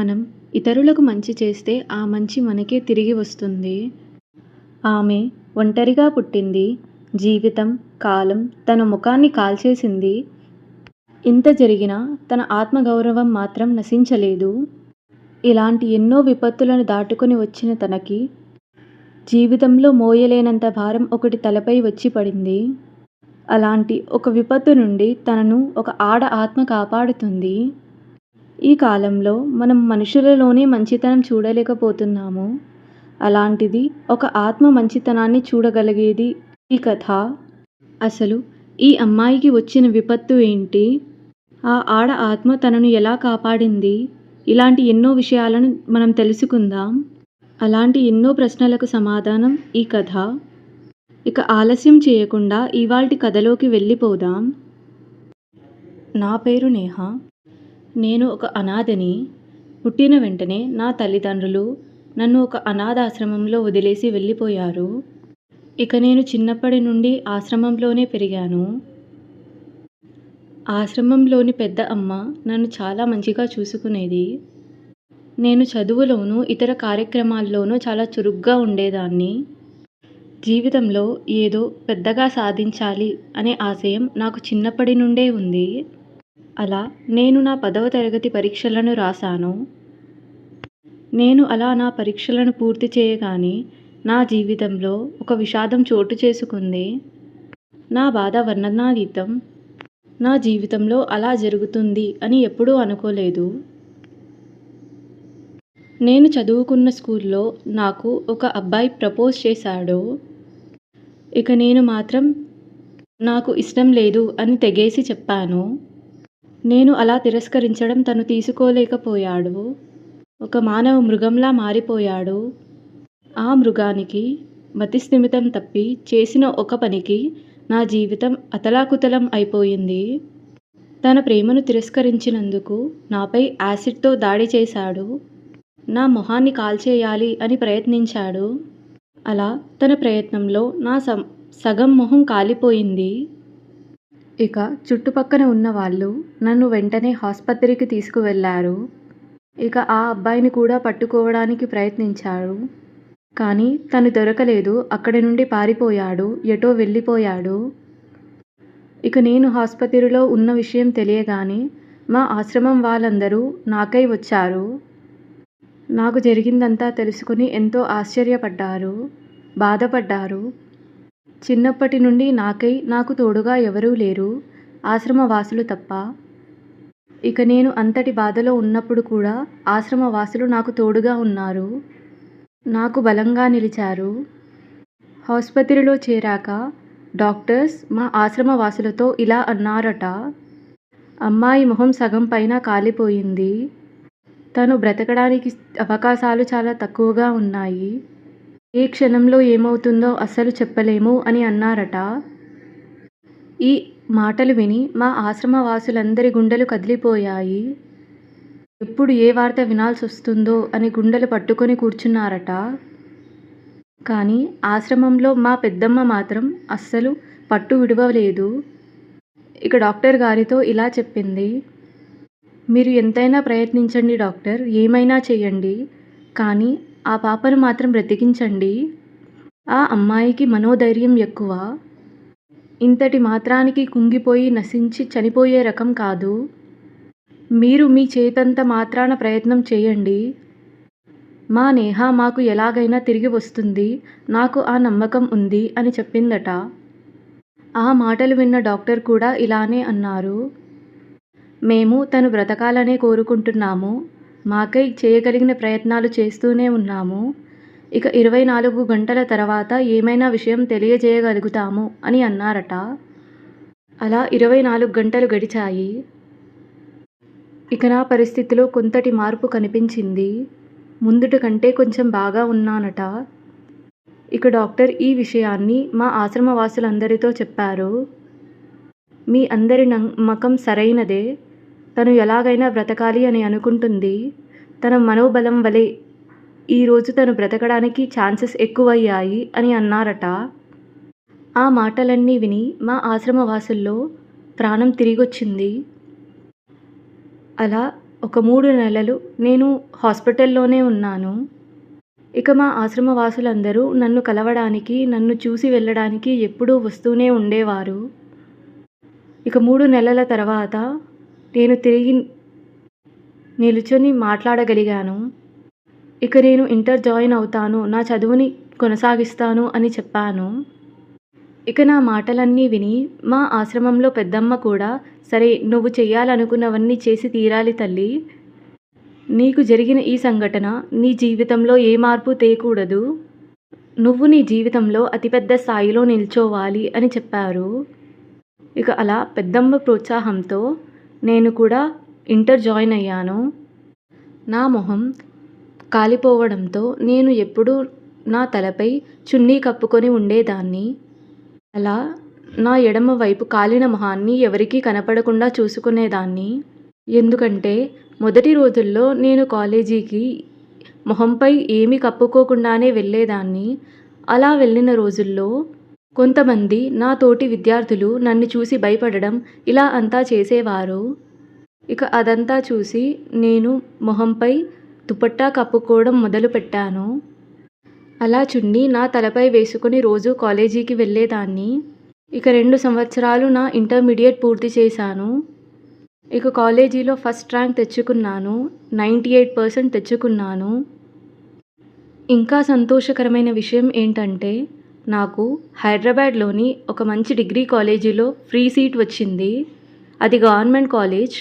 మనం ఇతరులకు మంచి చేస్తే ఆ మంచి మనకే తిరిగి వస్తుంది. ఆమె ఒంటరిగా పుట్టింది. జీవితం, కాలం తన ముఖాన్ని కాల్చేసింది. ఇంత జరిగినా తన ఆత్మగౌరవం మాత్రం నశించలేదు. ఇలాంటి ఎన్నో విపత్తులను దాటుకుని వచ్చిన తనకి జీవితంలో మోయలేనంత భారం ఒకటి తలపై వచ్చి పడింది. అలాంటి ఒక విపత్తు నుండి తనను ఒక ఆడ ఆత్మ కాపాడుతుంది. ఈ కాలంలో మనం మనుషులలోనే మంచితనం చూడలేకపోతున్నాము. అలాంటిది ఒక ఆత్మ మంచితనాన్ని చూడగలిగేది ఈ కథ. అసలు ఈ అమ్మాయికి వచ్చిన విపత్తు ఏంటి? ఆ ఆడ ఆత్మ తనను ఎలా కాపాడింది? ఇలాంటి ఎన్నో విషయాలను మనం తెలుసుకుందాం. అలాంటి ఎన్నో ప్రశ్నలకు సమాధానం ఈ కథ. ఇక ఆలస్యం చేయకుండా ఇవాల్టి కథలోకి వెళ్ళిపోదాం. నా పేరు నేహ. నేను ఒక అనాథని. పుట్టిన వెంటనే నా తల్లిదండ్రులు నన్ను ఒక అనాథాశ్రమంలో వదిలేసి వెళ్ళిపోయారు. ఇక నేను చిన్నప్పటి నుండి ఆశ్రమంలోనే పెరిగాను. ఆశ్రమంలోని పెద్ద అమ్మ నన్ను చాలా మంచిగా చూసుకునేది. నేను చదువులోనూ, ఇతర కార్యక్రమాల్లోనూ చాలా చురుగ్గా ఉండేదాన్ని. జీవితంలో ఏదో పెద్దగా సాధించాలి అనే ఆశయం నాకు చిన్నప్పటి నుండే ఉంది. అలా నేను నా పదవ తరగతి పరీక్షలను రాశాను. నేను అలా నా పరీక్షలను పూర్తి చేయగానే నా జీవితంలో ఒక విషాదం చోటు చేసుకుంది. నా బాధ వర్ణనాతీతం. నా జీవితంలో అలా జరుగుతుంది అని ఎప్పుడూ అనుకోలేదు. నేను చదువుకున్న స్కూల్లో నాకు ఒక అబ్బాయి ప్రపోజ్ చేశాడు. ఇక నేను మాత్రం నాకు ఇష్టం లేదు అని తెగేసి చెప్పాను. నేను అలా తిరస్కరించడం తను తీసుకోలేకపోయాడు. ఒక మానవ మృగంలా మారిపోయాడు. ఆ మృగానికి మతిస్థిమితం తప్పి చేసిన ఒక పనికి నా జీవితం అతలాకుతలం అయిపోయింది. తన ప్రేమను తిరస్కరించినందుకు నాపై యాసిడ్తో దాడి చేశాడు. నా మొహాన్ని కాల్చేయాలి అని ప్రయత్నించాడు. అలా తన ప్రయత్నంలో నా సగం మొహం కాలిపోయింది. ఇక చుట్టుపక్కన ఉన్న వాళ్ళు నన్ను వెంటనే ఆసుపత్రికి తీసుకువెళ్ళారు. ఇక ఆ అబ్బాయిని కూడా పట్టుకోవడానికి ప్రయత్నించారు. కానీ తను దొరకలేదు. అక్కడి నుండి పారిపోయాడు. ఎటో వెళ్ళిపోయాడు. ఇక నేను ఆసుపత్రిలో ఉన్న విషయం తెలియగానే మా ఆశ్రమం వాళ్ళందరూ నాకై వచ్చారు. నాకు జరిగిందంతా తెలుసుకుని ఎంతో ఆశ్చర్యపడ్డారు. బాధపడ్డారు. చిన్నప్పటి నుండి నాకై నాకు తోడుగా ఎవరూ లేరు. ఆశ్రమవాసులు తప్ప. ఇక నేను అంతటి బాధలో ఉన్నప్పుడు కూడా ఆశ్రమవాసులు నాకు తోడుగా ఉన్నారు. నాకు బలంగా నిలిచారు. ఆసుపత్రిలో చేరాక డాక్టర్స్ మా ఆశ్రమవాసులతో ఇలా అన్నారట. అమ్మాయి మొహం సగం పైన కాలిపోయింది. తను బ్రతకడానికి అవకాశాలు చాలా తక్కువగా ఉన్నాయి. ఏ క్షణంలో ఏమవుతుందో అస్సలు చెప్పలేము అని అన్నారట. ఈ మాటలు విని మా ఆశ్రమవాసులందరి గుండెలు కదిలిపోయాయి. ఎప్పుడు ఏ వార్త వినాల్సి వస్తుందో అని గుండెలు పట్టుకొని కూర్చున్నారట. కానీ ఆశ్రమంలో మా పెద్దమ్మ మాత్రం అస్సలు పట్టు విడువలేదు. ఇక డాక్టర్ గారితో ఇలా చెప్పింది. మీరు ఎంతైనా ప్రయత్నించండి డాక్టర్. ఏమైనా చేయండి కానీ ఆ పాపను మాత్రం బ్రతికించండి. ఆ అమ్మాయికి మనోధైర్యం ఎక్కువ. ఇంతటి మాత్రానికి కుంగిపోయి నశించి చనిపోయే రకం కాదు. మీరు మీ చేతంత మాత్రాన ప్రయత్నం చేయండి మా నేహ మాకు ఎలాగైనా తిరిగి వస్తుంది. నాకు ఆ నమ్మకం ఉంది అని చెప్పిందట. ఆ మాటలు విన్న డాక్టర్ కూడా ఇలానే అన్నారు. మేము తను బ్రతకాలనే కోరుకుంటున్నాము. మాకై చేయగలిగిన ప్రయత్నాలు చేస్తూనే ఉన్నాము. ఇక ఇరవై నాలుగు గంటల తర్వాత ఏమైనా విషయం తెలియజేయగలుగుతాము అని అన్నారట. అలా ఇరవై నాలుగు గంటలు గడిచాయి. ఇక నా పరిస్థితిలో కొంతటి మార్పు కనిపించింది. ముందుటి కంటే కొంచెం బాగా ఉన్నానట. ఇక డాక్టర్ ఈ విషయాన్ని మా ఆశ్రమవాసులందరితో చెప్పారు. మీ అందరి నమ్మకం సరైనదే. తను ఎలాగైనా బ్రతకాలి అని అనుకుంటుంది. తన మనోబలం వలె ఈరోజు తను బ్రతకడానికి ఛాన్సెస్ ఎక్కువయ్యాయి అని అన్నారట. ఆ మాటలన్నీ విని మా ఆశ్రమవాసుల్లో ప్రాణం తిరిగొచ్చింది. అలా ఒక మూడు నెలలు నేను హాస్పిటల్లోనే ఉన్నాను ఇక మా ఆశ్రమవాసులందరూ నన్ను కలవడానికి నన్ను చూసి వెళ్ళడానికి ఎప్పుడూ వస్తూనే ఉండేవారు ఇక మూడు నెలల తర్వాత నేను తిరిగి నిలుచొని మాట్లాడగలిగాను. ఇక నేను ఇంటర్ జాయిన్ అవుతాను నా చదువుని కొనసాగిస్తాను అని చెప్పాను. ఇక నా మాటలన్నీ విని మా ఆశ్రమంలో పెద్దమ్మ కూడా సరే నువ్వు చేయాలనుకున్నవన్నీ చేసి తీరాలి తల్లి. నీకు జరిగిన ఈ సంఘటన నీ జీవితంలో ఏ మార్పు తేకూడదు. నువ్వు నీ జీవితంలో అతిపెద్ద స్థాయిలో నిల్చోవాలి అని చెప్పారు. ఇక అలా పెద్దమ్మ ప్రోత్సాహంతో నేను కూడా ఇంటర్ జాయిన్ అయ్యాను. నా మొహం కాలిపోవడంతో నేను ఎప్పుడూ నా తలపై చున్నీ కప్పుకొని ఉండేదాన్ని. అలా నా ఎడమ వైపు కాలిన మొహాన్ని ఎవరికీ కనపడకుండా చూసుకునేదాన్ని. ఎందుకంటే మొదటి రోజుల్లో నేను కాలేజీకి మొహంపై ఏమీ కప్పుకోకుండానే వెళ్ళేదాన్ని. అలా వెళ్ళిన రోజుల్లో కొంతమంది నా తోటి విద్యార్థులు నన్ను చూసి భయపడడం ఇలా అంతా చేసేవారు. ఇక అదంతా చూసి నేను మొహంపై దుపట్టా కప్పుకోవడం మొదలుపెట్టాను. అలా చున్నీ నా తలపై వేసుకొని రోజు కాలేజీకి వెళ్ళేదాన్ని. ఇక రెండు సంవత్సరాలు నా ఇంటర్మీడియట్ పూర్తి చేశాను. ఇక కాలేజీలో ఫస్ట్ ర్యాంక్ తెచ్చుకున్నాను. నైంటీ ఎయిట్ పర్సెంట్ తెచ్చుకున్నాను. ఇంకా సంతోషకరమైన విషయం ఏంటంటే నాకు హైదరాబాద్లోని ఒక మంచి డిగ్రీ కాలేజీలో ఫ్రీ సీట్ వచ్చింది. అది గవర్నమెంట్ కాలేజ్.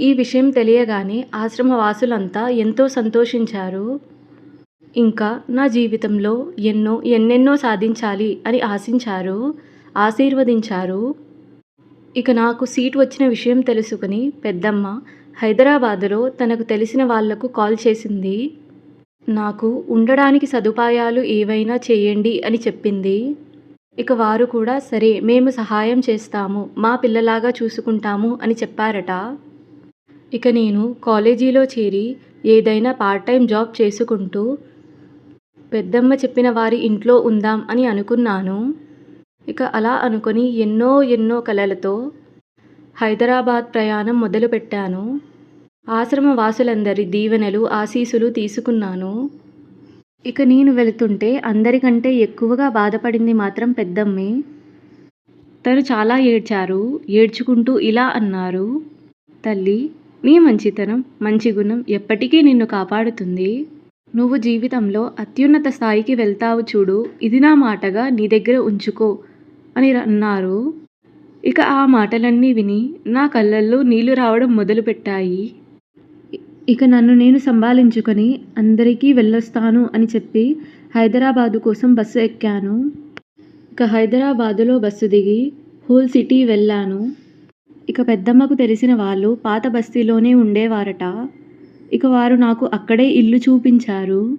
ఈ విషయం తెలియగానే ఆశ్రమ వాసులంతా ఎంతో సంతోషించారు. ఇంకా నా జీవితంలో ఎన్నో ఎన్నెన్నో సాధించాలి అని ఆశించారు ఆశీర్వదించారు. ఇక నాకు సీట్ వచ్చిన విషయం తెలుసుకుని పెద్దమ్మ హైదరాబాదులో తనకు తెలిసిన వాళ్ళకు కాల్ చేసింది. నాకు ఉండడానికి సదుపాయాలు ఏవైనా చేయండి అని చెప్పింది. ఇక వారు కూడా సరే మేము సహాయం చేస్తాము మా పిల్లలాగా చూసుకుంటాము అని చెప్పారట. ఇక నేను కాలేజీలో చేరి ఏదైనా పార్ట్ టైం జాబ్ చేసుకుంటూ పెద్దమ్మ చెప్పిన వారి ఇంట్లో ఉందాం అని అనుకున్నాను. ఇక అలా అనుకొని ఎన్నో ఎన్నో కలలతో హైదరాబాద్ ప్రయాణం మొదలుపెట్టాను. ఆశ్రమ వాసులందరి దీవెనలు ఆశీసులు తీసుకున్నాను. ఇక నేను వెళుతుంటే అందరికంటే ఎక్కువగా బాధపడింది మాత్రం పెద్దమ్మే. తను చాలా ఏడ్చారు. ఏడ్చుకుంటూ ఇలా అన్నారు. తల్లి నీ మంచితనం మంచి గుణం ఎప్పటికీ నిన్ను కాపాడుతుంది. నువ్వు జీవితంలో అత్యున్నత స్థాయికి వెళ్తావు చూడు. ఇది నా మాటగా నీ దగ్గర ఉంచుకో అని అన్నారు. ఇక ఆ మాటలన్నీ విని నా కళ్ళల్లో నీళ్ళు రావడం మొదలుపెట్టాయి. ఇక నన్ను నేను సంభాళించుకొని అందరికీ వెళ్ళొస్తాను అని చెప్పి హైదరాబాదు కోసం బస్సు ఎక్కాను. ఇక హైదరాబాదులో బస్సు దిగి హోల్ సిటీ వెళ్ళాను. ఇక పెద్దమ్మకు తెలిసిన వాళ్ళు పాత బస్తీలోనే ఉండేవారట. ఇక వారు నాకు అక్కడే ఇల్లు చూపించారు.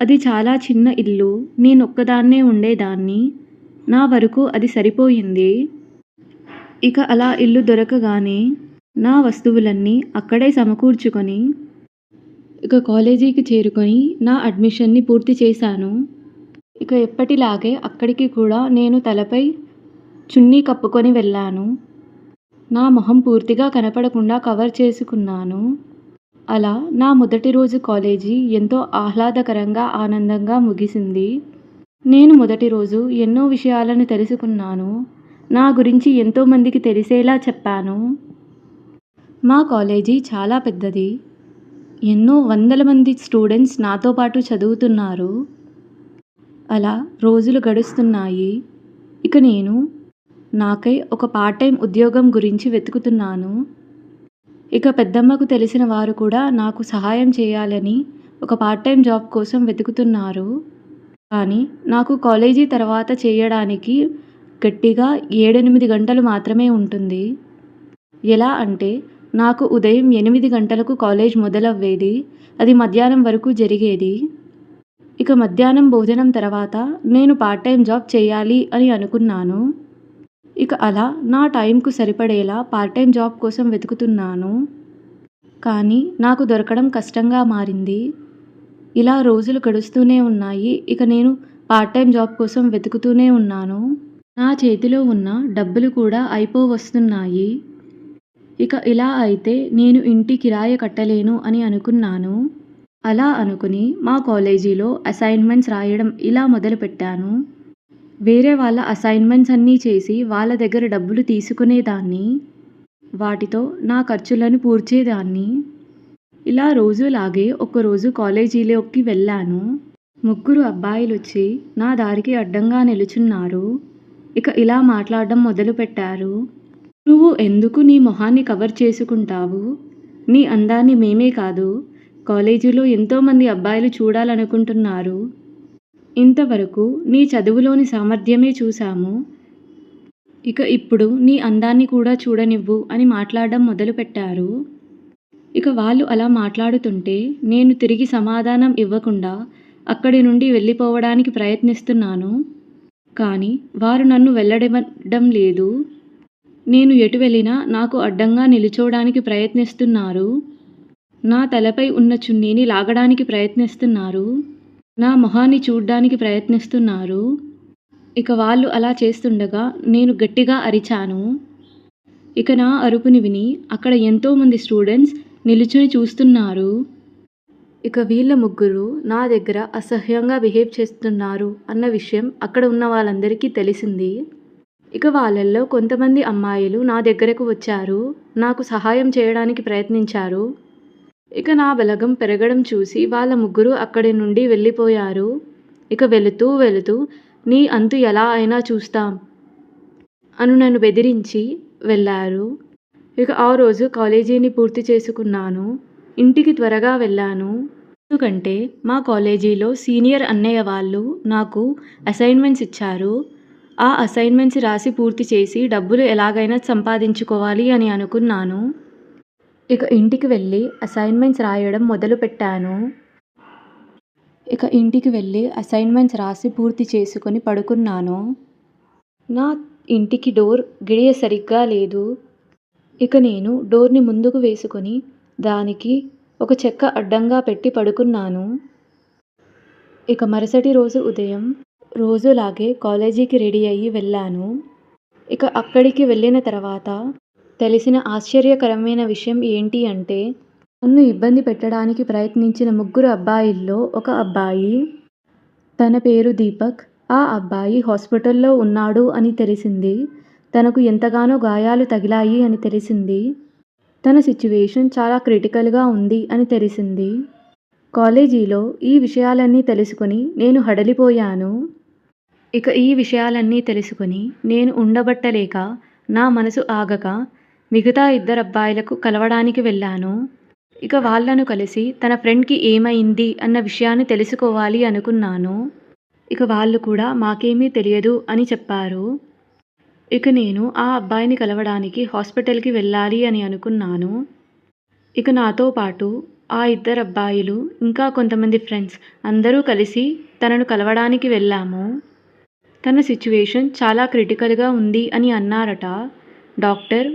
అది చాలా చిన్న ఇల్లు. నేను ఒక్కదాన్నే ఉండేదాన్ని. నా వరకు అది సరిపోయింది. ఇక అలా ఇల్లు దొరకగానే నా వస్తువులన్నీ అక్కడే సమకూర్చుకొని ఇక కాలేజీకి చేరుకొని నా అడ్మిషన్ని పూర్తి చేశాను. ఇక ఎప్పటిలాగే అక్కడికి కూడా నేను తలపై చున్నీ కప్పుకొని వెళ్ళాను. నా మొహం పూర్తిగా కనపడకుండా కవర్ చేసుకున్నాను. అలా నా మొదటి రోజు కాలేజీ ఎంతో ఆహ్లాదకరంగా ఆనందంగా ముగిసింది. నేను మొదటి రోజు ఎన్నో విషయాలను తెలుసుకున్నాను. నా గురించి ఎంతోమందికి తెలిసేలా చెప్పాను. మా కాలేజీ చాలా పెద్దది. ఎన్నో వందల మంది స్టూడెంట్స్ నాతో పాటు చదువుతున్నారు. అలా రోజులు గడుస్తున్నాయి. ఇక నేను నాకై ఒక పార్ట్ టైం ఉద్యోగం గురించి వెతుకుతున్నాను. ఇక పెద్దమ్మకు తెలిసిన వారు కూడా నాకు సహాయం చేయాలని ఒక పార్ట్ టైం జాబ్ కోసం వెతుకుతున్నారు. కానీ నాకు కాలేజీ తర్వాత చేయడానికి గట్టిగా ఏడెనిమిది గంటలు మాత్రమే ఉంటుంది. ఎలా అంటే నాకు ఉదయం ఎనిమిది గంటలకు కాలేజ్ మొదలవ్వేది? అది మధ్యాహ్నం వరకు జరిగేది. ఇక మధ్యాహ్నం భోజనం తర్వాత నేను పార్ట్ టైం జాబ్ చేయాలి అని అనుకున్నాను. ఇక అలా నా టైంకు సరిపడేలా పార్ట్ టైం జాబ్ కోసం వెతుకుతున్నాను. కానీ నాకు దొరకడం కష్టంగా మారింది. ఇలా రోజులు గడుస్తూనే ఉన్నాయి. ఇక నేను పార్ట్ టైం జాబ్ కోసం వెతుకుతూనే ఉన్నాను. నా చేతిలో ఉన్న డబ్బులు కూడా అయిపోవస్తున్నాయి. ఇక ఇలా అయితే నేను ఇంటి కిరాయి కట్టలేను అని అనుకున్నాను. అలా అనుకుని మా కాలేజీలో అసైన్మెంట్స్ రాయడం ఇలా మొదలుపెట్టాను. వేరే వాళ్ళ అసైన్మెంట్స్ అన్నీ చేసి వాళ్ళ దగ్గర డబ్బులు తీసుకునేదాన్ని. వాటితో నా ఖర్చులను పూర్చేదాన్ని ఇలా రోజులాగే ఒకరోజు కాలేజీలోకి వెళ్ళాను. ముగ్గురు అబ్బాయిలు వచ్చి నా దారికి అడ్డంగా నిలుచున్నారు. ఇక ఇలా మాట్లాడడం మొదలుపెట్టారు. నువ్వు ఎందుకు నీ మొహాన్ని కవర్ చేసుకుంటావు? నీ అందాన్ని మేమే కాదు. కాలేజీలో ఎంతోమంది అబ్బాయిలు చూడాలనుకుంటున్నారు. ఇంతవరకు నీ చదువులోని సామర్థ్యమే చూశాము. ఇక ఇప్పుడు నీ అందాన్ని కూడా చూడనివ్వు అని మాట్లాడడం మొదలుపెట్టారు. ఇక వాళ్ళు అలా మాట్లాడుతుంటే నేను తిరిగి సమాధానం ఇవ్వకుండా అక్కడి నుండి వెళ్ళిపోవడానికి ప్రయత్నిస్తున్నాను. కానీ వారు నన్ను వెళ్ళనివ్వడం లేదు. నేను ఎటు వెళ్ళినా నాకు అడ్డంగా నిలుచోవడానికి ప్రయత్నిస్తున్నారు. నా తలపై ఉన్న చున్నీని లాగడానికి ప్రయత్నిస్తున్నారు. నా మొహాన్ని చూడ్డానికి ప్రయత్నిస్తున్నారు. ఇక వాళ్ళు అలా చేస్తుండగా నేను గట్టిగా అరిచాను. ఇక నా అరుపుని విని అక్కడ ఎంతోమంది స్టూడెంట్స్ నిలుచుని చూస్తున్నారు. ఇక వీళ్ళ ముగ్గురు నా దగ్గర అసహ్యంగా బిహేవ్ చేస్తున్నారు అన్న విషయం అక్కడ ఉన్న వాళ్ళందరికీ తెలిసింది. ఇక వాళ్ళల్లో కొంతమంది అమ్మాయిలు నా దగ్గరకు వచ్చారు నాకు సహాయం చేయడానికి ప్రయత్నించారు. ఇక నా బలగం పెరగడం చూసి వాళ్ళ ముగ్గురు అక్కడి నుండి వెళ్ళిపోయారు. ఇక వెళుతూ వెళుతూ నీ అంతు ఎలా అయినా చూస్తాం అను నన్ను బెదిరించి వెళ్ళారు. ఇక ఆ రోజు కాలేజీని పూర్తి చేసుకున్నాను. ఇంటికి త్వరగా వెళ్ళాను. ఎందుకంటే మా కాలేజీలో సీనియర్ అన్నయ్య వాళ్ళు నాకు అసైన్మెంట్స్ ఇచ్చారు. ఆ అసైన్మెంట్స్ రాసి పూర్తి చేసి డబ్బులు ఎలాగైనా సంపాదించుకోవాలి అని అనుకున్నాను. ఇక ఇంటికి వెళ్ళి అసైన్మెంట్స్ రాయడం మొదలుపెట్టాను ఇక ఇంటికి వెళ్ళి అసైన్మెంట్స్ రాసి పూర్తి చేసుకొని పడుకున్నాను. నా ఇంటికి డోర్ గిడియ సరిగ్గా లేదు. ఇక నేను డోర్ని ముందుకు వేసుకొని దానికి ఒక చెక్క అడ్డంగా పెట్టి పడుకున్నాను. ఇక మరుసటి రోజు ఉదయం రోజులాగే కాలేజీకి రెడీ అయ్యి వెళ్ళాను. ఇక అక్కడికి వెళ్ళిన తర్వాత తెలిసిన ఆశ్చర్యకరమైన విషయం ఏంటి అంటే నన్ను ఇబ్బంది పెట్టడానికి ప్రయత్నించిన ముగ్గురు అబ్బాయిల్లో ఒక అబ్బాయి తన పేరు దీపక్ ఆ అబ్బాయి హాస్పిటల్లో ఉన్నాడు అని తెలిసింది. తనకు ఎంతగానో గాయాలు తగిలాయి అని తెలిసింది. తన సిచ్యువేషన్ చాలా క్రిటికల్గా ఉంది అని తెలిసింది. కాలేజీలో ఈ విషయాలన్నీ తెలుసుకుని నేను హడలిపోయాను. ఇక ఈ విషయాలన్నీ తెలుసుకుని నేను ఉండబట్టలేక నా మనసు ఆగక మిగతా ఇద్దరు అబ్బాయిలకు కలవడానికి వెళ్ళాను. ఇక వాళ్ళను కలిసి తన ఫ్రెండ్కి ఏమైంది అన్న విషయాన్ని తెలుసుకోవాలి అనుకున్నాను. ఇక వాళ్ళు కూడా మాకేమీ తెలియదు అని చెప్పారు. ఇక నేను ఆ అబ్బాయిని కలవడానికి హాస్పిటల్కి వెళ్ళాలి అని అనుకున్నాను. ఇక నాతో పాటు ఆ ఇద్దరు అబ్బాయిలు ఇంకా కొంతమంది ఫ్రెండ్స్ అందరూ కలిసి తనను కలవడానికి వెళ్ళాము. తన సిచ్యువేషన్ చాలా క్రిటికల్గా ఉంది అని అన్నారట. డాక్టర్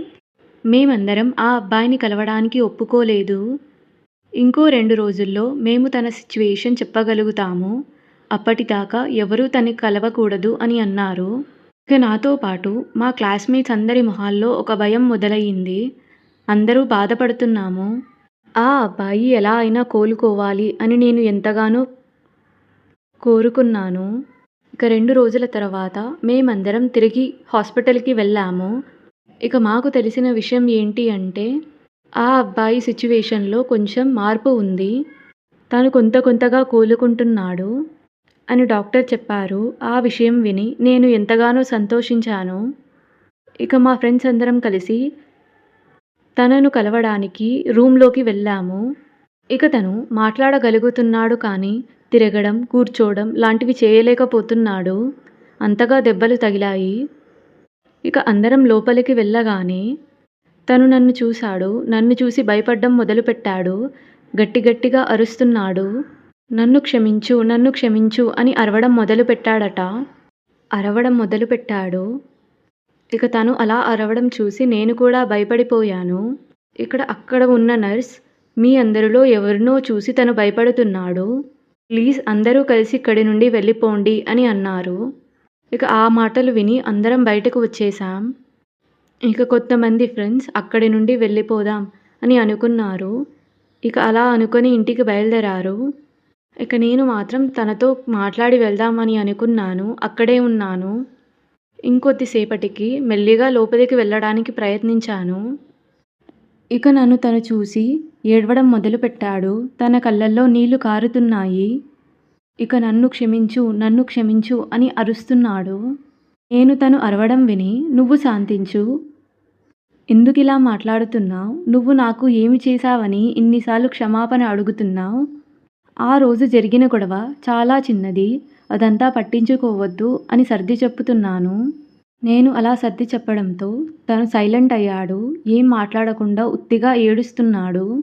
మేమందరం ఆ అబ్బాయిని కలవడానికి ఒప్పుకోలేదు. ఇంకో రెండు రోజుల్లో మేము తన సిచ్యువేషన్ చెప్పగలుగుతాము. అప్పటిదాకా ఎవరూ తను కలవకూడదు అని అన్నారు. ఇక నాతో పాటు మా క్లాస్మేట్స్ అందరి మొహాల్లో ఒక భయం మొదలయ్యింది. అందరూ బాధపడుతున్నాము. ఆ అబ్బాయి ఎలా అయినా కోలుకోవాలి అని నేను ఎంతగానో కోరుకున్నాను. ఇక రెండు రోజుల తర్వాత మేమందరం తిరిగి హాస్పిటల్కి వెళ్ళాము. ఇక మాకు తెలిసిన విషయం ఏంటి అంటే ఆ అబ్బాయి సిచ్యువేషన్లో కొంచెం మార్పు ఉంది. తను కొంత కొంతగా కోలుకుంటున్నాడు అని డాక్టర్ చెప్పారు. ఆ విషయం విని నేను ఎంతగానో సంతోషించాను. ఇక మా ఫ్రెండ్స్ అందరం కలిసి తనను కలవడానికి రూమ్లోకి వెళ్ళాము. ఇక తను మాట్లాడగలుగుతున్నాడు కానీ తిరగడం కూర్చోవడం లాంటివి చేయలేకపోతున్నాడు. అంతగా దెబ్బలు తగిలాయి. ఇక అందరం లోపలికి వెళ్ళగానే తను నన్ను చూశాడు. నన్ను చూసి భయపడ్డం మొదలుపెట్టాడు. గట్టి గట్టిగా అరుస్తున్నాడు. నన్ను క్షమించు నన్ను క్షమించు అని అరవడం మొదలుపెట్టాడట. అరవడం మొదలుపెట్టాడు. ఇక తను అలా అరవడం చూసి నేను కూడా భయపడిపోయాను. ఇక్కడ అక్కడ ఉన్న నర్స్ మీ అందరిలో ఎవరినో చూసి తను భయపడుతున్నాడు. ప్లీజ్ అందరూ కలిసి ఇక్కడి నుండి వెళ్ళిపోండి అని అన్నారు. ఇక ఆ మాటలు విని అందరం బయటకు వచ్చేసాం ఇక కొంతమంది ఫ్రెండ్స్ అక్కడి నుండి వెళ్ళిపోదాం అని అనుకున్నారు. ఇక అలా అనుకొని ఇంటికి బయలుదేరారు. ఇక నేను మాత్రం తనతో మాట్లాడి వెళ్దామని అనుకున్నాను అక్కడే ఉన్నాను. ఇంకొద్దిసేపటికి మెల్లిగా లోపలికి వెళ్ళడానికి ప్రయత్నించాను. ఇక నన్ను తను చూసి ఏడవడం మొదలుపెట్టాడు. తన కళ్ళల్లో నీళ్ళు కారుతున్నాయి. ఇక నన్ను క్షమించు నన్ను క్షమించు అని అరుస్తున్నాడు. నేను తను అరవడం విని నువ్వు శాంతించు. ఎందుకిలా మాట్లాడుతున్నావు? నువ్వు నాకు ఏమి చేశావని ఇన్నిసార్లు క్షమాపణ అడుగుతున్నావు? ఆ రోజు జరిగిన గొడవ చాలా చిన్నది. అదంతా పట్టించుకోవద్దు అని సర్ది చెప్పుతున్నాను. నేను అలా సర్ది చెప్పడంతో తను సైలెంట్ అయ్యాడు. ఏం మాట్లాడకుండా ఉత్తిగా ఏడుస్తున్నాడు.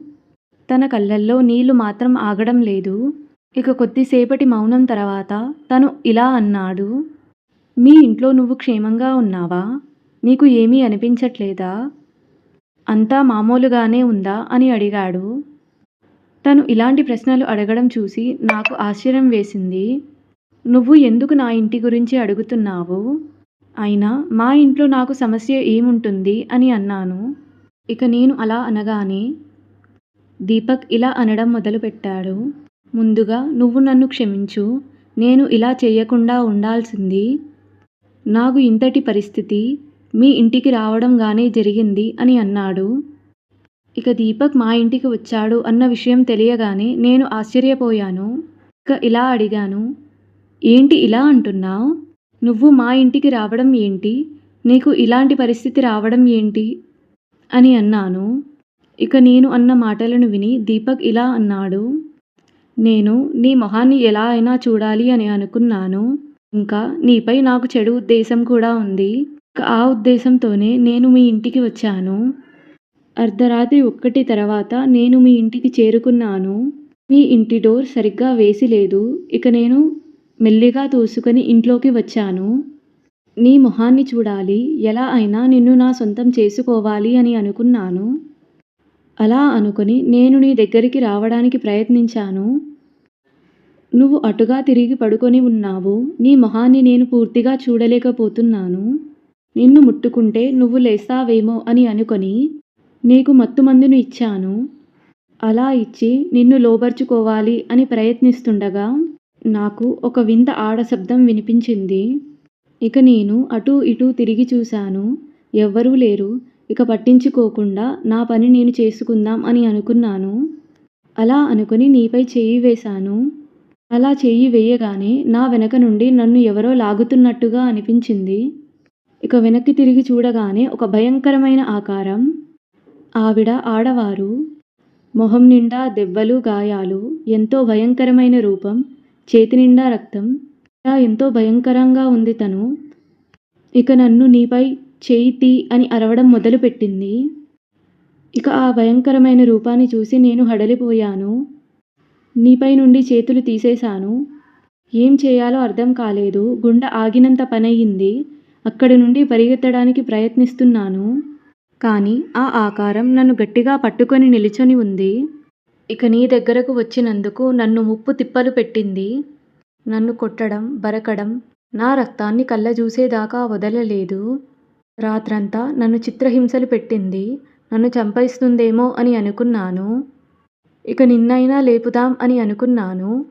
తన కళ్ళల్లో నీళ్ళు మాత్రం ఆగడం లేదు. ఇక కొద్దిసేపటి మౌనం తర్వాత తను ఇలా అన్నాడు. మీ ఇంట్లో నువ్వు క్షేమంగా ఉన్నావా? నీకు ఏమీ అనిపించట్లేదా? అంతా మామూలుగానే ఉందా? అని అడిగాడు. తను ఇలాంటి ప్రశ్నలు అడగడం చూసి నాకు ఆశ్చర్యం వేసింది. నువ్వు ఎందుకు నా ఇంటి గురించి అడుగుతున్నావు? అయినా మా ఇంట్లో నాకు సమస్య ఏముంటుంది అని అన్నాను. ఇక నేను అలా అనగానే దీపక్ ఇలా అనడం మొదలుపెట్టాడు. ముందుగా నువ్వు నన్ను క్షమించు నేను ఇలా చేయకుండా ఉండాల్సింది. నాకు ఇంతటి పరిస్థితి మీ ఇంటికి రావడంగానే జరిగింది అని అన్నాడు. ఇక దీపక్ మా ఇంటికి వచ్చాడు అన్న విషయం తెలియగానే నేను ఆశ్చర్యపోయాను. ఇక ఇలా అడిగాను ఏంటి ఇలా అంటున్నావు? నువ్వు మా ఇంటికి రావడం ఏంటి? నీకు ఇలాంటి పరిస్థితి రావడం ఏంటి? అని అన్నాను. ఇక నేను అన్న మాటలను విని దీపక్ ఇలా అన్నాడు. నేను నీ మొహాన్ని ఎలా అయినా చూడాలి అని అనుకున్నాను. ఇంకా నీపై నాకు చెడు ఉద్దేశం కూడా ఉంది. ఆ ఉద్దేశంతోనే నేను మీ ఇంటికి వచ్చాను. అర్ధరాత్రి ఒక్కటి తర్వాత నేను మీ ఇంటికి చేరుకున్నాను. మీ ఇంటి డోర్ సరిగ్గా వేసి లేదు. ఇక నేను మెల్లిగా తోసుకొని ఇంట్లోకి వచ్చాను. నీ మొహాన్ని చూడాలి. ఎలా అయినా నిన్ను నా సొంతం చేసుకోవాలి అని అనుకున్నాను. అలా అనుకుని నేను నీ దగ్గరికి రావడానికి ప్రయత్నించాను. నువ్వు అటుగా తిరిగి పడుకొని ఉన్నావు. నీ మొహాన్ని నేను పూర్తిగా చూడలేకపోతున్నాను. నిన్ను ముట్టుకుంటే నువ్వు లేస్తావేమో అని అనుకొని నీకు మత్తుమందును ఇచ్చాను. అలా ఇచ్చి నిన్ను లోబర్చుకోవాలి అని ప్రయత్నిస్తుండగా నాకు ఒక వింత ఆడ శబ్దం వినిపించింది. ఇక నేను అటూ ఇటూ తిరిగి చూశాను. ఎవ్వరూ లేరు. ఇక పట్టించుకోకుండా నా పని నేను చేసుకుందాం అని అనుకున్నాను. అలా అనుకుని నీపై చేయి వేశాను. అలా చేయి వేయగానే నా వెనక నుండి నన్ను ఎవరో లాగుతున్నట్టుగా అనిపించింది. ఇక వెనక్కి తిరిగి చూడగానే ఒక భయంకరమైన ఆకారం. ఆవిడ ఆడవారు. మొహం నిండా దెబ్బలు గాయాలు. ఎంతో భయంకరమైన రూపం. చేతి నిండా రక్తం. ఇలా ఎంతో భయంకరంగా ఉంది తను. ఇక నన్ను నీపై చేయి తీ అని అరవడం మొదలుపెట్టింది. ఇక ఆ భయంకరమైన రూపాన్ని చూసి నేను హడలిపోయాను. నీపై నుండి చేతులు తీసేశాను. ఏం చేయాలో అర్థం కాలేదు. గుండె ఆగినంత పనయ్యింది అక్కడి నుండి పరిగెత్తడానికి ప్రయత్నిస్తున్నాను. కానీ ఆ ఆకారం నన్ను గట్టిగా పట్టుకొని నిలుచొని ఉంది. ఇక నీ దగ్గరకు వచ్చినందుకు నన్ను ముప్పు తిప్పలు పెట్టింది. నన్ను కొట్టడం బరకడం నా రక్తాన్ని కళ్ళ చూసేదాకా వదలలేదు. రాత్రంతా నన్ను చిత్రహింసలు పెట్టింది. నన్ను చంపేస్తుందేమో అని అనుకున్నాను. ఇక నిన్నైనా లేపుదాం అని అనుకున్నాను.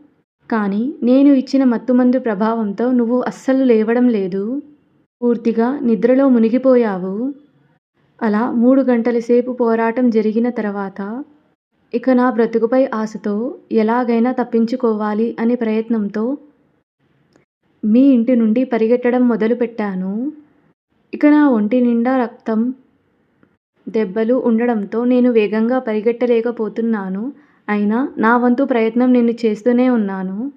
కానీ నేను ఇచ్చిన మత్తుమందు ప్రభావంతో నువ్వు అస్సలు లేవడం లేదు. పూర్తిగా నిద్రలో మునిగిపోయావు. అలా మూడు గంటల సేపు పోరాటం జరిగిన తర్వాత ఇక నా బ్రతుకుపై ఆశతో ఎలాగైనా తప్పించుకోవాలి అనే ప్రయత్నంతో మీ ఇంటి నుండి పరిగెట్టడం మొదలుపెట్టాను. ఇక నా ఒంటి నిండా రక్తం దెబ్బలు ఉండడంతో నేను వేగంగా పరిగెట్టలేకపోతున్నాను. అయినా నా వంతు ప్రయత్నం నేను చేస్తూనే ఉన్నాను.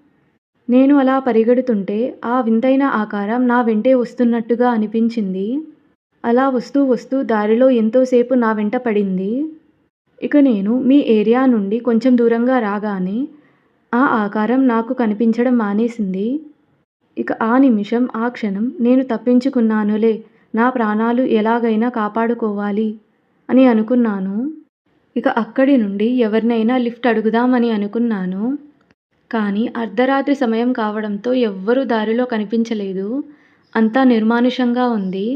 నేను అలా పరిగెడుతుంటే ఆ వింతైన ఆకారం నా వెంటే వస్తున్నట్టుగా అనిపించింది. అలా వస్తూ వస్తూ దారిలో ఎంతోసేపు నా వెంట పడింది. ఇక నేను మీ ఏరియా నుండి కొంచెం దూరంగా రాగానే ఆ ఆకారం నాకు కనిపించడం మానేసింది. ఇక ఆ నిమిషం ఆ క్షణం నేను తప్పించుకున్నానులే నా ప్రాణాలు ఎలాగైనా కాపాడుకోవాలి అని అనుకున్నాను. ఇక అక్కడి నుండి ఎవరినైనా లిఫ్ట్ అడుగుదామని అనుకున్నాను. కానీ అర్ధరాత్రి సమయం కావడంతో ఎవ్వరూ దారిలో కనిపించలేదు. అంతా నిర్మానుషంగా ఉంది.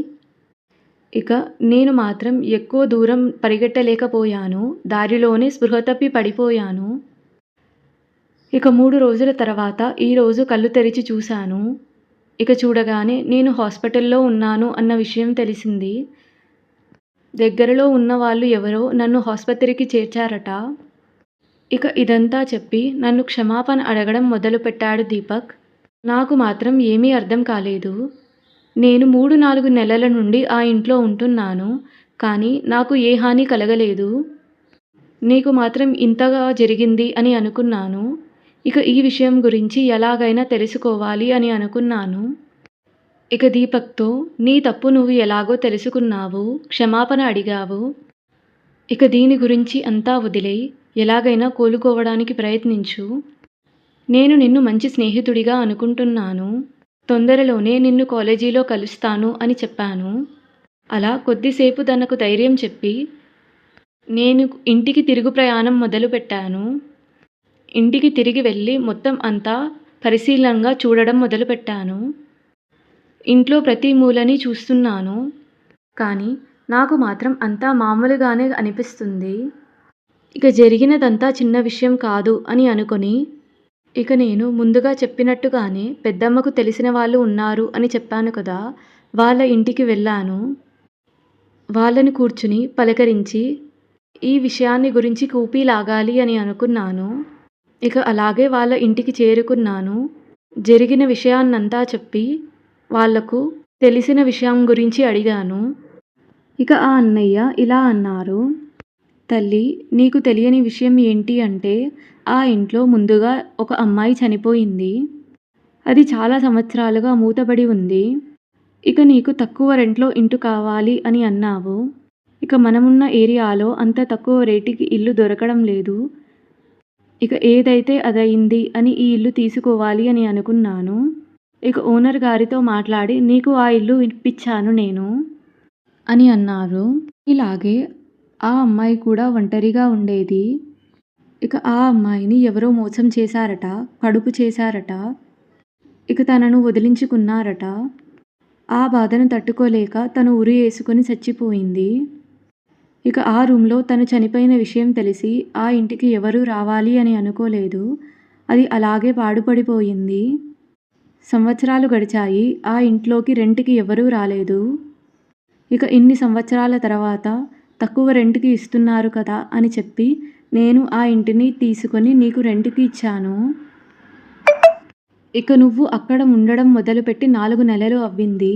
ఇక నేను మాత్రం ఎక్కువ దూరం పరిగెట్టలేకపోయాను దారిలోనే స్పృహ తప్పి పడిపోయాను. ఇక మూడు రోజుల తర్వాత ఈరోజు కళ్ళు తెరిచి చూశాను. ఇక చూడగానే నేను హాస్పిటల్లో ఉన్నాను అన్న విషయం తెలిసింది. దగ్గరలో ఉన్న వాళ్ళు ఎవరో నన్ను ఆసుపత్రికి చేర్చారట. ఇక ఇదంతా చెప్పి నన్ను క్షమాపణ అడగడం మొదలుపెట్టాడు దీపక్. నాకు మాత్రం ఏమీ అర్థం కాలేదు. నేను మూడు నాలుగు నెలల నుండి ఆ ఇంట్లో ఉంటున్నాను కానీ నాకు ఏ హాని కలగలేదు. నీకు మాత్రం ఇంతగా జరిగింది అని అనుకున్నాను. ఇక ఈ విషయం గురించి ఎలాగైనా తెలుసుకోవాలి అని అనుకున్నాను. ఇక దీపక్తో నీ తప్పు నువ్వు ఎలాగో తెలుసుకున్నావు క్షమాపణ అడిగావు. ఇక దీని గురించి అంతా వదిలే ఎలాగైనా కోలుకోవడానికి ప్రయత్నించు. నేను నిన్ను మంచి స్నేహితుడిగా అనుకుంటున్నాను. తొందరలోనే నిన్ను కాలేజీలో కలుస్తాను అని చెప్పాను. అలా కొద్దిసేపు తనకు ధైర్యం చెప్పి నేను ఇంటికి తిరుగు ప్రయాణం మొదలుపెట్టాను ఇంటికి తిరిగి వెళ్ళి మొత్తం అంతా పరిశీలనగా చూడడం మొదలుపెట్టాను ఇంట్లో ప్రతి మూలని చూస్తున్నాను. కానీ నాకు మాత్రం అంతా మామూలుగానే అనిపిస్తుంది. ఇక జరిగినదంతా చిన్న విషయం కాదు అని అనుకొని ఇక నేను ముందుగా చెప్పినట్టుగానే పెద్దమ్మకు తెలిసిన వాళ్ళు ఉన్నారు అని చెప్పాను కదా వాళ్ళ ఇంటికి వెళ్ళాను. వాళ్ళని కూర్చుని పలకరించి ఈ విషయాన్ని గురించి కూపీ లాగాలి అని అనుకున్నాను. ఇక అలాగే వాళ్ళ ఇంటికి చేరుకున్నాను. జరిగిన విషయాన్నంతా చెప్పి వాళ్ళకు తెలిసిన విషయం గురించి అడిగాను. ఇక ఆ అన్నయ్య ఇలా అన్నారు. తల్లి నీకు తెలియని విషయం ఏంటి అంటే ఆ ఇంట్లో ముందుగా ఒక అమ్మాయి చనిపోయింది. అది చాలా సంవత్సరాలుగా మూతబడి ఉంది. ఇక నీకు తక్కువ రెంట్లో ఇంటు కావాలి అని అన్నావు. ఇక మనమున్న ఏరియాలో అంత తక్కువ రేటుకి ఇల్లు దొరకడం లేదు. ఇక ఏదైతే అదయింది అని ఈ ఇల్లు తీసుకోవాలి అని అనుకున్నాను. ఇక ఓనర్ గారితో మాట్లాడి నీకు ఆ ఇల్లు ఇప్పించాను నేను అని అన్నారు. ఇలాగే ఆ అమ్మాయి కూడా ఒంటరిగా ఉండేది. ఇక ఆ అమ్మాయిని ఎవరో మోసం చేశారట కడుపు చేశారట ఇక తనను వదిలించుకున్నారట. ఆ బాధను తట్టుకోలేక తను ఉరి వేసుకుని చచ్చిపోయింది. ఇక ఆ రూమ్లో తను చనిపోయిన విషయం తెలిసి ఆ ఇంటికి ఎవరూ రావాలి అని అనుకోలేదు. అది అలాగే పాడుపడిపోయింది. సంవత్సరాలు గడిచాయి ఆ ఇంట్లోకి రెంట్కి ఎవరూ రాలేదు. ఇక ఇన్ని సంవత్సరాల తర్వాత తక్కువ రెంట్కి ఇస్తున్నారు కదా అని చెప్పి నేను ఆ ఇంటిని తీసుకొని నీకు రెంట్కి ఇచ్చాను. ఇక నువ్వు అక్కడ ఉండడం మొదలుపెట్టి నాలుగు నెలలు అవ్వింది.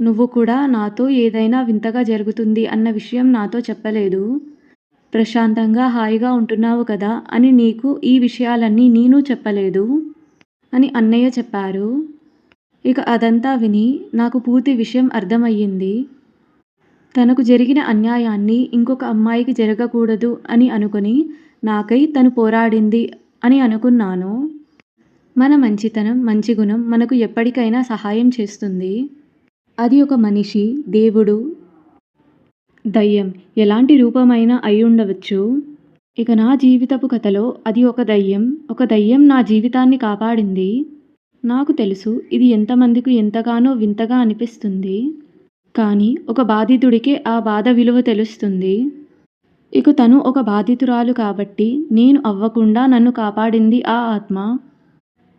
నువ్వు కూడా నాతో ఏదైనా వింతగా జరుగుతుంది అన్న విషయం నాతో చెప్పలేదు. ప్రశాంతంగా హాయిగా ఉంటున్నావు కదా అని నీకు ఈ విషయాలన్నీ నేను చెప్పలేదు అని అన్నయ్య చెప్పారు. ఇక అదంతా విని నాకు పూర్తి విషయం అర్థమయ్యింది. తనకు జరిగిన అన్యాయాన్ని ఇంకొక అమ్మాయికి జరగకూడదు అని అనుకొని నాకై తను పోరాడింది అని అనుకున్నాను. మన మంచితనం మంచి గుణం మనకు ఎప్పటికైనా సహాయం చేస్తుంది. అది ఒక మనిషి దేవుడు. దయ్యం ఎలాంటి రూపమైనా అయి ఉండవచ్చు. ఇక నా జీవితపు కథలో అది ఒక దయ్యం ఒక దయ్యం నా జీవితాన్ని కాపాడింది. నాకు తెలుసు ఇది ఎంతమందికి ఎంతగానో వింతగా అనిపిస్తుంది. కానీ ఒక బాధితుడికే ఆ బాధ విలువ తెలుస్తుంది. ఇక తను ఒక బాధితురాలు కాబట్టి నేను అవ్వకుండా నన్ను కాపాడింది ఆ ఆత్మ.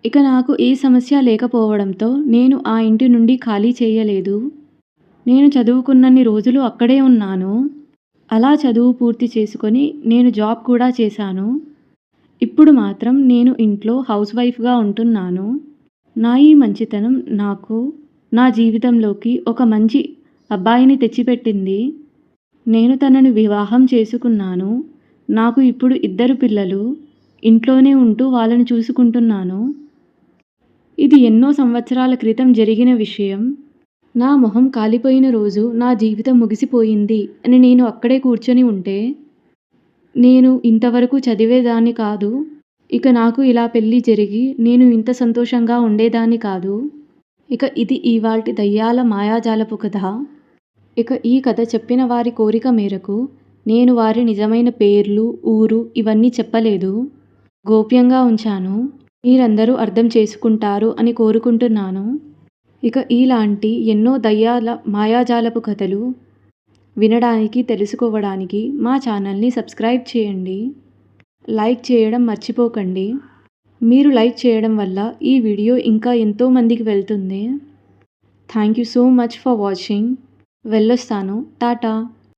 ఇక నాకు ఏ సమస్య లేకపోవడంతో నేను ఆ ఇంటి నుండి ఖాళీ చేయలేదు. నేను చదువుకున్నన్ని రోజులు అక్కడే ఉన్నాను. అలా చదువు పూర్తి చేసుకొని నేను జాబ్ కూడా చేశాను. ఇప్పుడు మాత్రం నేను ఇంట్లో హౌస్ వైఫ్గా ఉంటున్నాను. నా ఈ మంచితనం నాకు నా జీవితంలోకి ఒక మంచి అబ్బాయిని తెచ్చిపెట్టింది. నేను తనను వివాహం చేసుకున్నాను. నాకు ఇప్పుడు ఇద్దరు పిల్లలు. ఇంట్లోనే ఉంటూ వాళ్ళని చూసుకుంటున్నాను. ఇది ఎన్నో సంవత్సరాల క్రితం జరిగిన విషయం. నా మొహం కాలిపోయిన రోజు నా జీవితం ముగిసిపోయింది అని నేను అక్కడే కూర్చొని ఉంటే నేను ఇంతవరకు చదివేదాన్ని కాదు. ఇక నాకు ఇలా పెళ్ళి జరిగి నేను ఇంత సంతోషంగా ఉండేదాన్ని కాదు. ఇక ఇది ఇవాల్టి దయ్యాల మాయాజాలపు కథ. ఇక ఈ కథ చెప్పిన వారి కోరిక మేరకు నేను వారి నిజమైన పేర్లు ఊరు ఇవన్నీ చెప్పలేదు. గోప్యంగా ఉంచాను. మీరందరూ అర్థం చేసుకుంటారు అని కోరుకుంటున్నాను. ఇక ఇలాంటి ఎన్నో దయ్యాల మాయాజాలపు కథలు వినడానికి తెలుసుకోవడానికి మా ఛానల్ని సబ్స్క్రైబ్ చేయండి. లైక్ చేయడం మర్చిపోకండి. మీరు లైక్ చేయడం వల్ల ఈ వీడియో ఇంకా ఎంతో మందికి వెళ్తుంది. Thank you so much for watching. వెళ్ళొస్తాను. టాటా.